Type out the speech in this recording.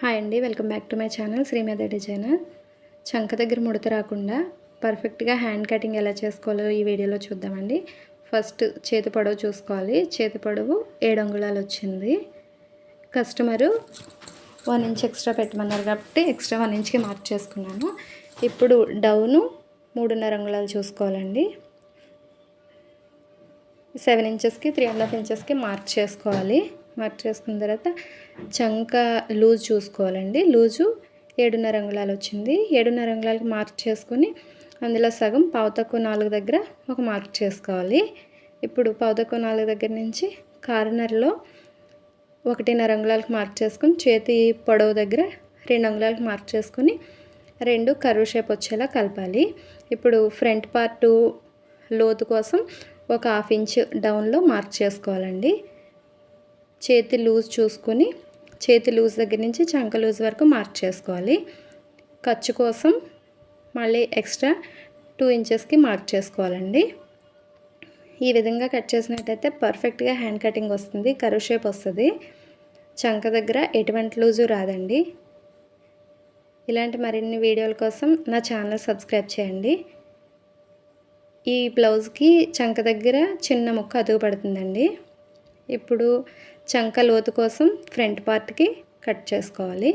Hi అండి welcome back to my channel Shrimedha designer. చంక దగ్గర ముడత రాకుండా పర్ఫెక్ట్గా హ్యాండ్ కటింగ్ ఎలా చేసుకోవాలో ఈ వీడియోలో చూద్దామండి. ఫస్ట్ చేతి పొడవు చూసుకోవాలి. చేతి పొడవు ఏడు అంగుళాలు వచ్చింది. కస్టమరు వన్ ఇంచ్ ఎక్స్ట్రా పెట్టమన్నారు కాబట్టి ఎక్స్ట్రా వన్ ఇంచ్కి మార్క్ చేసుకున్నాను. ఇప్పుడు డౌను మూడున్నర అంగుళాలు చూసుకోవాలండి. సెవెన్ ఇంచెస్కి త్రీ అండ్ హాఫ్ ఇంచెస్కి మార్క్ చేసుకోవాలి. మార్క్ చేసుకున్న తర్వాత చంక లూజ్ చూసుకోవాలండి. లూజు ఏడున్నర అంగుళాలు వచ్చింది. ఏడున్నర అంగుళాలకి మార్క్ చేసుకుని అందులో సగం పావుతక్కువ నాలుగు దగ్గర ఒక మార్క్ చేసుకోవాలి. ఇప్పుడు పావుతక్కువ నాలుగు దగ్గర నుంచి కార్నర్లో ఒకటిన్నర అంగుళాలకు మార్క్ చేసుకుని చేతి పొడవు దగ్గర రెండు అంగుళాలకు మార్క్ చేసుకుని రెండు కరువు షేప్ వచ్చేలా కలపాలి. ఇప్పుడు ఫ్రంట్ పార్టు లోతు కోసం ఒక హాఫ్ ఇంచ్ డౌన్లో మార్క్ చేసుకోవాలండి. చేతి లూజ్ చూసుకొని చేతి లూజ్ దగ్గర నుంచి చంక లూజ్ వరకు మార్క్ చేసుకోవాలి. ఖర్చు కోసం మళ్ళీ ఎక్స్ట్రా టూ ఇంచెస్కి మార్క్ చేసుకోవాలండి. ఈ విధంగా కట్ చేసినట్టయితే పర్ఫెక్ట్గా హ్యాండ్ కటింగ్ వస్తుంది కరువు షేప్ వస్తుంది. చంక దగ్గర ఎటువంటి లూజు రాదండి. ఇలాంటి మరిన్ని వీడియోల కోసం నా ఛానల్ సబ్స్క్రైబ్ చేయండి. ఈ బ్లౌజ్కి చంక దగ్గర చిన్న ముక్క అదుగు పడుతుందండి. ఇప్పుడు చంక లోతు కోసం ఫ్రంట్ పార్ట్కి కట్ చేసుకోవాలి.